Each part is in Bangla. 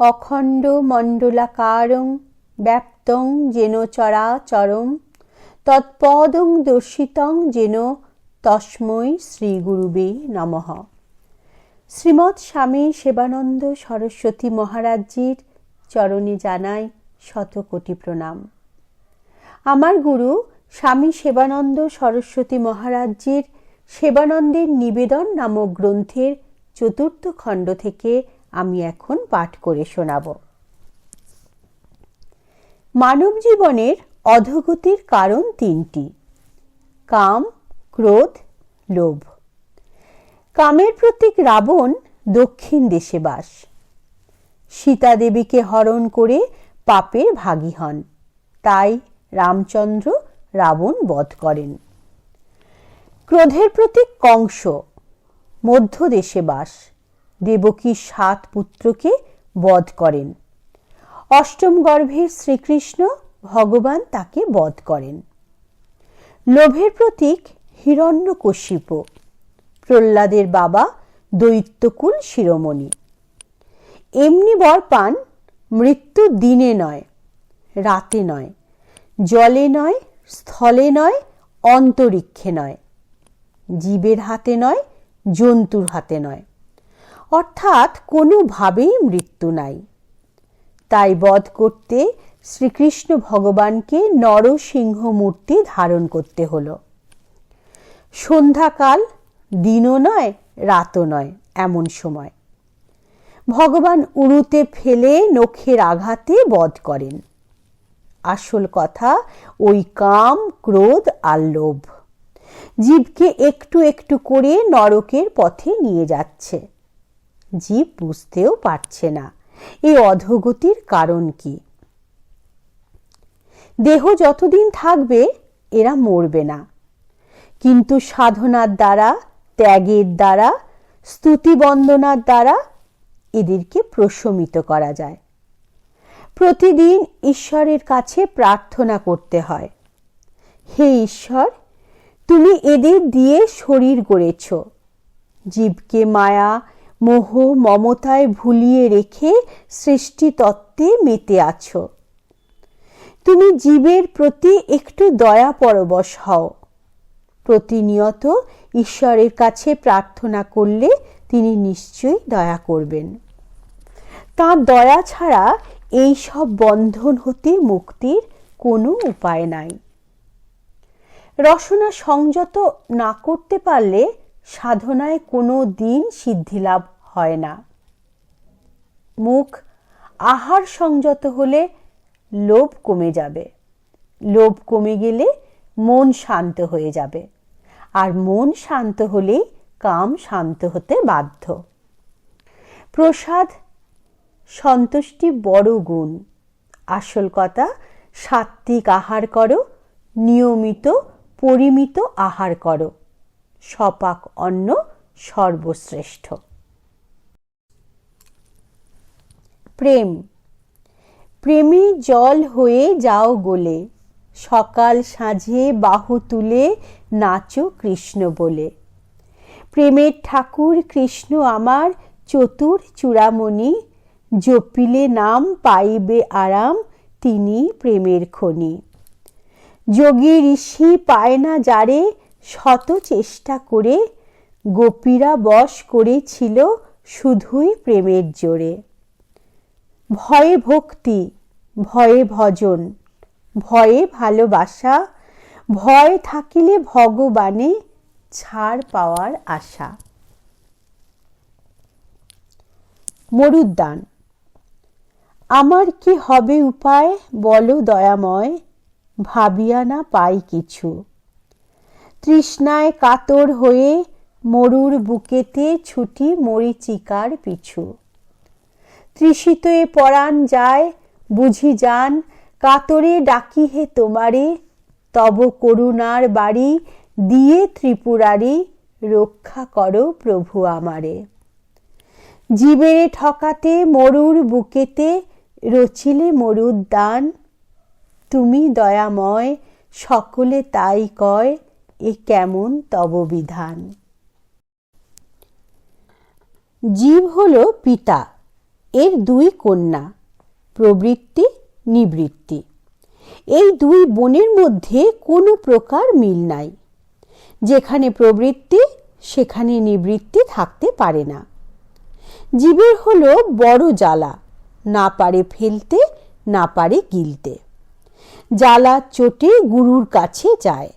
অখণ্ড মণ্ডলাকারং ব্যাপ্তং যেন চরাচরম, তৎপদং দর্শিতং যেন তস্মৈ শ্রীগুরুবে নমঃ। শ্রীমৎ স্বামী সেবানন্দ সরস্বতী মহারাজজির চরণে জানাই শত কোটি প্রণাম। আমার গুরু স্বামী সেবানন্দ সরস্বতী মহারাজজির সেবানন্দের নিবেদন নামক গ্রন্থের চতুর্থ খণ্ড থেকে আমি এখন পাঠ করে শোনাব। মানব জীবনের অধগতির কারণ তিনটি, কাম, ক্রোধ, লোভ। কামের প্রতীক রাবণ দক্ষিণ দেশে বাস। সীতা দেবীকে হরণ করে পাপের ভাগী হন। তাই রামচন্দ্র রাবণ বধ করেন। ক্রোধের প্রতীক কংস, মধ্য দেশে বাস। দেবকীর সাত পুত্রকে বধ করেন। অষ্টম গর্ভের শ্রীকৃষ্ণ ভগবান তাকে বধ করেন। লোভের প্রতীক হিরণ্যকশিপ। প্রহ্লাদের বাবা দৈত্যকুল শিরোমণি। এমনি বর পান, মৃত্যু দিনে নয়, রাতে নয়, জলে নয়, স্থলে নয়, অন্তরিক্ষে নয়। জীবের হাতে নয়, জন্তুর হাতে নয়। অর্থাৎ কোনোভাবেই মৃত্যু নাই। তাই বধ করতে শ্রীকৃষ্ণ ভগবানকে নরসিংহ মূর্তি ধারণ করতে হলো। সন্ধ্যাকাল, দিনও নয়, রাতও নয়, এমন সময়। ভগবান উড়ুতে ফেলে নখের আঘাতে বধ করেন। আসল কথা, ওই কাম, ক্রোধ আর লোভ। জীবকে একটু একটু করে নরকের পথে নিয়ে যাচ্ছে। জীব বুঝতেও পারছে না। এই অধগতির কারণ কি? দেহ যতদিন থাকবে, এরা মরবে না। কিন্তু সাধনার দ্বারা, ত্যাগের দ্বারা স্তুতি বন্দনার দ্বারা এদেরকে প্রশমিত করা যায়। প্রতিদিন ঈশ্বরের কাছে প্রার্থনা করতে হয়। হে ঈশ্বর, তুমি এদের দিয়ে শরীর গড়েছ। জীবকে মায়া মোহ মমতায় ভুলিয়ে রেখে সৃষ্টি তত্ত্বে মেতে আছো। তুমি জীবের প্রতি একটু দয়া পরবশ হও। প্রতিনিয়ত ঈশ্বরের কাছে প্রার্থনা করলে তিনি নিশ্চয়ই দয়া করবেন। তাঁর দয়া ছাড়া এই সব বন্ধন হতে মুক্তির কোনো উপায় নাই। রসনা সংযত না করতে পারলে সাধনায় কোনো দিন সিদ্ধিলাভ হয় না। মুখ আহার সংযত হলে লোভ কমে যাবে। লোভ কমে গেলে মন শান্ত হয়ে যাবে। আর মন শান্ত হলেই কাম শান্ত হতে বাধ্য। প্রসাদ, সন্তুষ্টি বড় গুণ। আসল কথা সাত্বিক আহার করো, নিয়মিত, পরিমিত আহার করো। সপাক অন্ন সর্বশ্রেষ্ঠ। প্রেম। প্রেমে জল হয়ে যাও গোলে, সকাল সাঁঝে বাহু তুলে নাচো কৃষ্ণ বলে। প্রেমের ঠাকুর কৃষ্ণ আমার চতুর চূড়ামণি, জপিলে নাম পাইবে আরাম তিনি প্রেমের খনি। যোগী ঋষি পায় না যারে শত চেষ্টা করে গোপীরা বশ করেছিল শুধুই প্রেমের জোরে। ভয়ে ভক্তি, ভয়ে ভজন, ভয়ে ভালোবাসা, ভয় থাকিলে ভগবানে ছাড় পাওয়ার আশা। মরুদ্যান, আমার কি হবে উপায় বলো দয়াময়, ভাবিয়া না পাই কিছু। তৃষ্ণায় কাতর হয়ে মরুর বুকেতে ছুটি মরিচিকার পিছু। তৃষিত এ পরাণ যায়, বুঝি যান, কাতরে ডাকি হে তোমারে, তব করুণার বাড়ি দিয়ে ত্রিপুরারি রক্ষা করো প্রভু আমারে। জীবের ঠকাতে মরুর বুকেতে রচিলে মরুর দান তুমি দয়াময়, সকলে তাই কয় এ কেমন তব বিধান? জীব হল পিতা, এর দুই কন্যা, প্রবৃত্তি, নিবৃত্তি। এই দুই বোনের মধ্যে কোনো প্রকার মিল নাই। যেখানে প্রবৃত্তি, সেখানে নিবৃত্তি থাকতে পারে না। জীবের হলো বড় জ্বালা, না পারে ফেলতে, না পারে গিলতে। জ্বালা চোটে গুরুর কাছে যায়।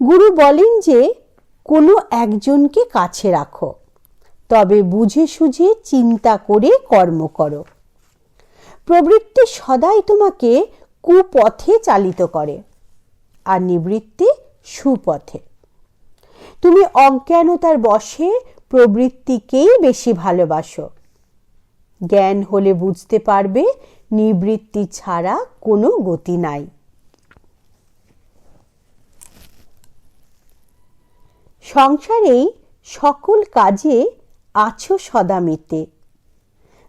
গুরু বলেন যে, কোনো একজনকে কাছে রাখো, তবে বুঝে সুঝে চিন্তা করে কর্ম করো। প্রবৃত্তি সদাই তোমাকে কুপথে চালিত করে, আর নিবৃত্তি সুপথে। তুমি অজ্ঞানতার বশে প্রবৃত্তিকেই বেশি ভালোবাসো। জ্ঞান হলে বুঝতে পারবে, নিবৃত্তি ছাড়া কোনো গতি নাই। সংসারেই সকল কাজে আছো সদা মেতে।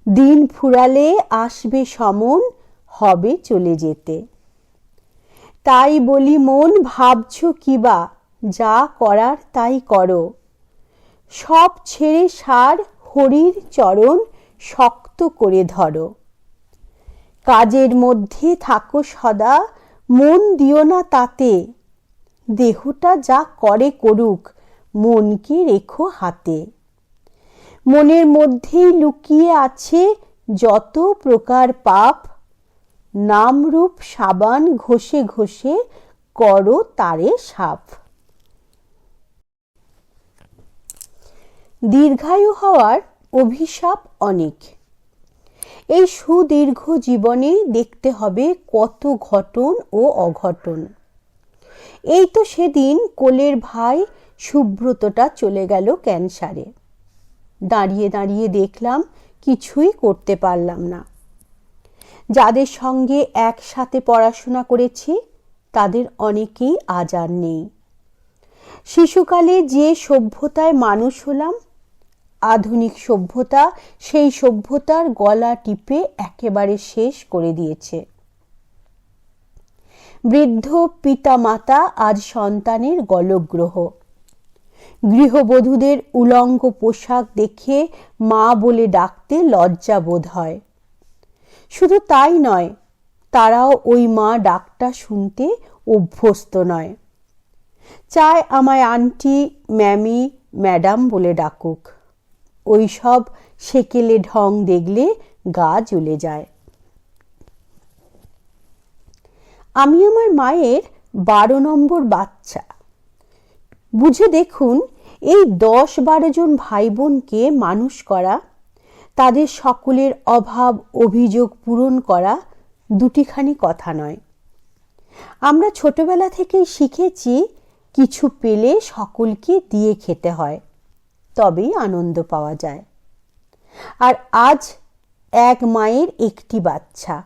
দিন ফুরালে আসবে সমন, হবে চলে যেতে। তাই বলি মন, ভাবছ কিবা যা করার তাই করো। সব ছেড়ে সার, হরির চরণ শক্ত করে ধরো। কাজের মধ্যে থাকো সদা, মন দিও না তাতে। দেহটা যা করে করুক মনকে রেখো হাতে। মনের মধ্যেই লুকিয়ে আছে যত প্রকার পাপ, নামরূপ সাবান ঘষে ঘষে করো তারে সাপ। দীর্ঘায়ু হওয়ার অভিশাপ অনেক। এই সুদীর্ঘ জীবনে দেখতে হবে কত ঘটন ও অঘটন। এই তো সেদিন কোলের ভাই সুব্রতটা চলে গেল ক্যান্সারে। দাঁড়িয়ে দাঁড়িয়ে দেখলাম কিছুই করতে পারলাম না। যাদের সঙ্গে একসাথে পড়াশোনা করেছি, তাদের অনেকেই আজ আর নেই। শিশুকালে যে সভ্যতায় মানুষ হলাম, আধুনিক সভ্যতা সেই সভ্যতার গলা টিপে একেবারে শেষ করে দিয়েছে। বৃদ্ধ পিতা মাতা আজ সন্তানের গলগ্রহ। গৃহবধূদের উলঙ্গ পোশাক দেখে মা বলে ডাকতে লজ্জা বোধ হয়। শুধু তাই নয়, তারাও ওই মা ডাকটা শুনতে অভ্যস্ত নয়। চায় আমায় আন্টি, ম্যামি, ম্যাডাম বলে ডাকুক। ওই সব সেকেলে ঢং দেখলে গা জ্বলে যায়। আমি আমার মায়ের বারো নম্বর বাচ্চা। বুঝে দেখুন, এই দশ বারো জন ভাই বোনকে মানুষ করা, তাদের সকলের অভাব, অভিযোগ পূরণ করা দুটিখানি কথা নয়। আমরা ছোটবেলা থেকেই শিখেছি, কিছু পেলে সকলকে দিয়ে খেতে হয়, তবেই আনন্দ পাওয়া যায়। আর আজ এক মায়ের একটি বাচ্চা,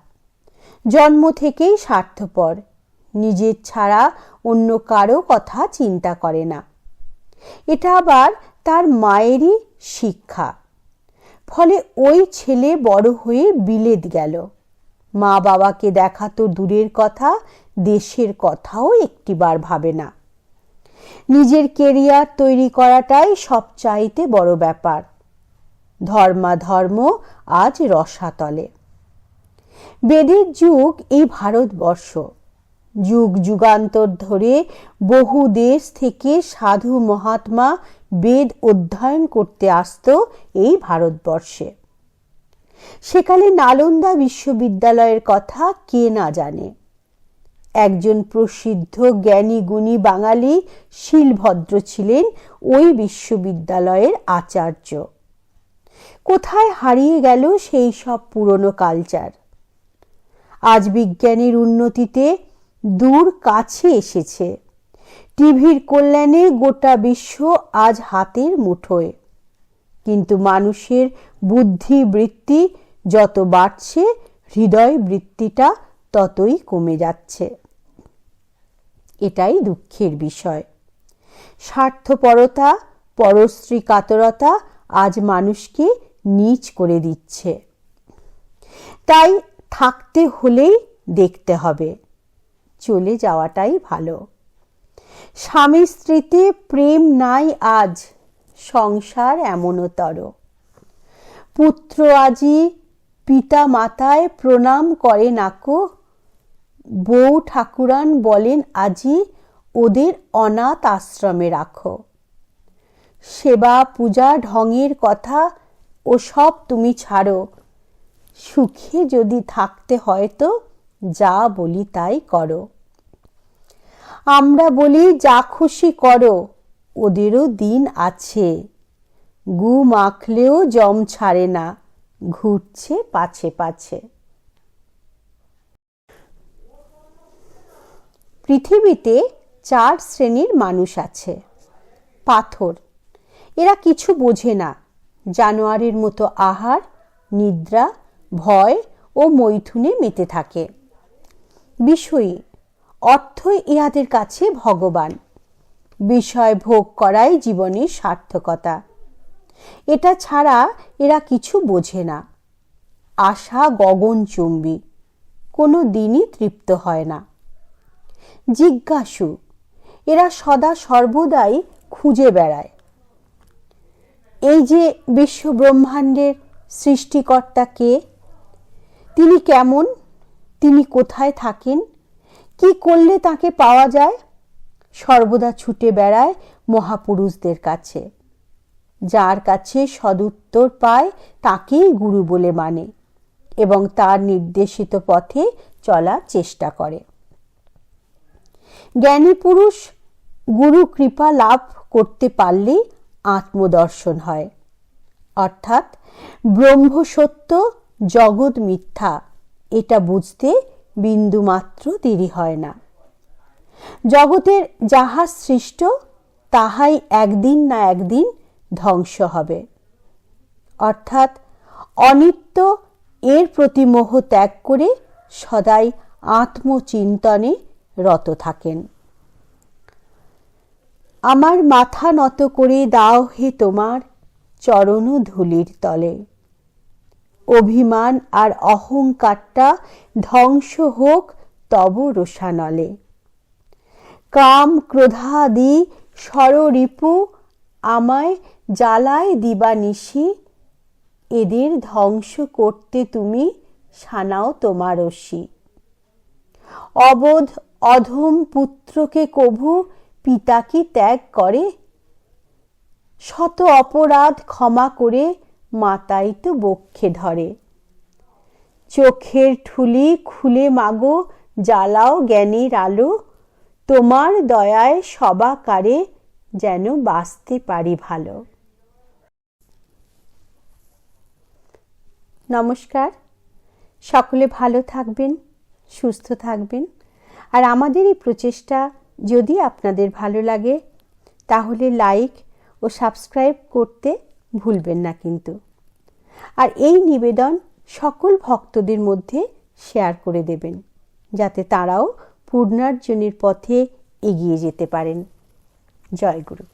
জন্ম থেকেই স্বার্থপর। নিজের ছাড়া অন্য কারও কথা চিন্তা করে না। এটা আবার তার মায়েরই শিক্ষা। ফলে ওই ছেলে বড় হয়ে বিলেত গেল। মা বাবাকে দেখা তো দূরের কথা, দেশের কথাও একটিবার ভাবে না। নিজের কেরিয়ার তৈরি করাটাই সবচাইতে বড় ব্যাপার। ধর্মাধর্ম আজ রসাতলে। বেদের যুগ এই ভারতবর্ষ। যুগ যুগান্তর ধরে বহু দেশ থেকে সাধু মহাত্মা বেদ অধ্যয়ন করতে আসত এই ভারতবর্ষে। সেকালে নালন্দা বিশ্ববিদ্যালয়ের কথা কে না জানে। একজন প্রসিদ্ধ জ্ঞানী গুণী বাঙালি শিলভদ্র ছিলেন ওই বিশ্ববিদ্যালয়ের আচার্য। কোথায় হারিয়ে গেল সেই সব পুরনো কালচার? আজ বিজ্ঞানের উন্নতিতে দূর কাছে এসেছে। টিভির কল্যাণে গোটা বিশ্ব আজ হাতের মুঠোয়। কিন্তু মানুষের বুদ্ধি বৃত্তি যত বাড়ছে হৃদয় বৃত্তিটা ততই কমে যাচ্ছে। এটাই দুঃখের বিষয়। স্বার্থপরতা, পরশ্রী কাতরতা আজ মানুষকে নিচ করে দিচ্ছে। তাই থাকতে হলেই দেখতে হবে। চলে যাওয়াটাই ভালো। স্বামী স্ত্রীতে প্রেম নাই আজ, সংসার এমনতর পুত্র আজি পিতা মাতায় প্রণাম করে নাকো, বউ ঠাকুরান বলেন আজি ওদের অনাথ আশ্রমে রাখো। সেবা পূজা ঢঙের কথা ও সব তুমি ছাড়ো, সুখে যদি থাকতে হয় তো যা বলি তাই করো। আমরা বলি, যা খুশি করো, ওদেরও দিন আছে। গু মাখলেও জম ছাড়ে না, ঘুরছে পাছে পাছে। পৃথিবীতে চার শ্রেণির মানুষ আছে। পাথর, এরা কিছু বোঝে না। জানোয়ারের মতো আহার, নিদ্রা, ভয় ও মৈথুনে মেতে থাকে। বিষয়ী। অর্থই ইহাদের কাছে ভগবান। বিষয় ভোগ করাই জীবনের সার্থকতা। এটা ছাড়া এরা কিছু বোঝে না। আশা গগনচুম্বী কোনো দিনই তৃপ্ত হয় না। জিজ্ঞাসু, এরা সদা সর্বদাই খুঁজে বেড়ায়। এই যে বিশ্ব ব্রহ্মাণ্ডের সৃষ্টিকর্তা কে, তিনি কেমন? তিনি কোথায় থাকেন? কি করলে তাকে পাওয়া যায়? সর্বদা ছুটে বেড়ায় মহাপুরুষদের কাছে। যার কাছে সদুত্তর পায়, তাকেই গুরু বলে মানে এবং তার নির্দেশিত পথে চলার চেষ্টা করে। জ্ঞানী পুরুষ গুরু কৃপা লাভ করতে পারলেই আত্মদর্শন হয়। অর্থাৎ ব্রহ্ম সত্য জগৎ মিথ্যা এটা বুঝতে বিন্দুমাত্র দেরি হয় না। জগতের যাহা সৃষ্ট, তাহাই একদিন না একদিন ধ্বংস হবে। অর্থাৎ অনিত্য এর প্রতি মোহ ত্যাগ করে সদাই আত্মচিন্তনে রত থাকেন। আমার মাথা নত করে দাও হে তোমার চরণ ধুলির তলে। অভিমান আর অহংকারটা ধ্বংস হোক তব রোষানলে। কাম ক্রোধাদি সররিপু আমায় জ্বালায় দিবানিশি, এদের ধ্বংস করতে তুমি সানাও তোমার রশি অবোধ অধম পুত্রকে কভু পিতা কি ত্যাগ করে? শত অপরাধ ক্ষমা করে মাতাই তো বক্ষে ধরে। চোখের ঠুলি খুলে মাগো, জ্বালাও জ্ঞানের আলো, তোমার দয়ায় সবাকারে যেন বাঁচতে পারি ভালো। নমস্কার, সকলে ভালো থাকবেন, সুস্থ থাকবেন। আর আমাদের এই প্রচেষ্টা যদি আপনাদের ভালো লাগে, তাহলে লাইক ও সাবস্ক্রাইব করতে ভুলবেন না কিন্তু। আর এই নিবেদন সকল ভক্তদের মধ্যে শেয়ার করে দেবেন, যাতে তারাও পূর্ণার্জনের পথে এগিয়ে যেতে পারেন। জয় গুরু।